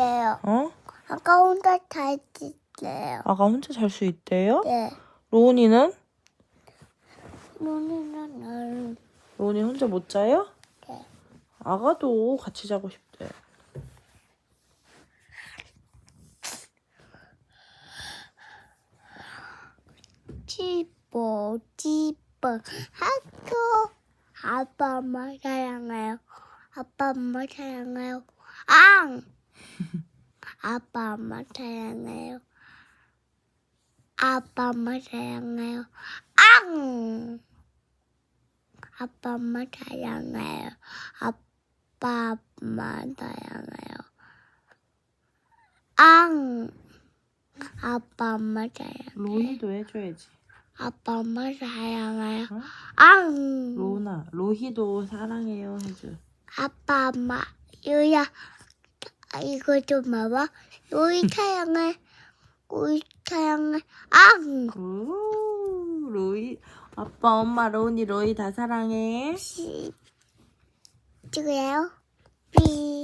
있대요. 어? 아까 혼자 잘 있대요. 아가 혼자 잘 수 있대요? 네. 로운이는? 눈이는 날. 로운이 혼자 못 자요? 네. 아가도 같이 자고 싶대. 집어, 집어, 학교. 아빠 엄마 사랑해요. 아빠 엄마 사랑해요. 앙! 아빠 엄마 사랑해요. 아빠 엄마 사랑해요. 앙! 아빠 엄마 사랑해요. 아빠 엄마 사랑해요. 앙! 아빠 엄마 사랑해요. 로희도 해줘야지. 아빠 엄마 사랑해요. 어? 앙! 로운아, 로희도 사랑해요 해줘. 아빠 엄마 요야 이거 좀 봐봐. 요이 사랑해. 요이 사랑해. 앙! 오, 로희. 아빠, 엄마, 로운이, 로희 다 사랑해. 시- 찍어요. 삐.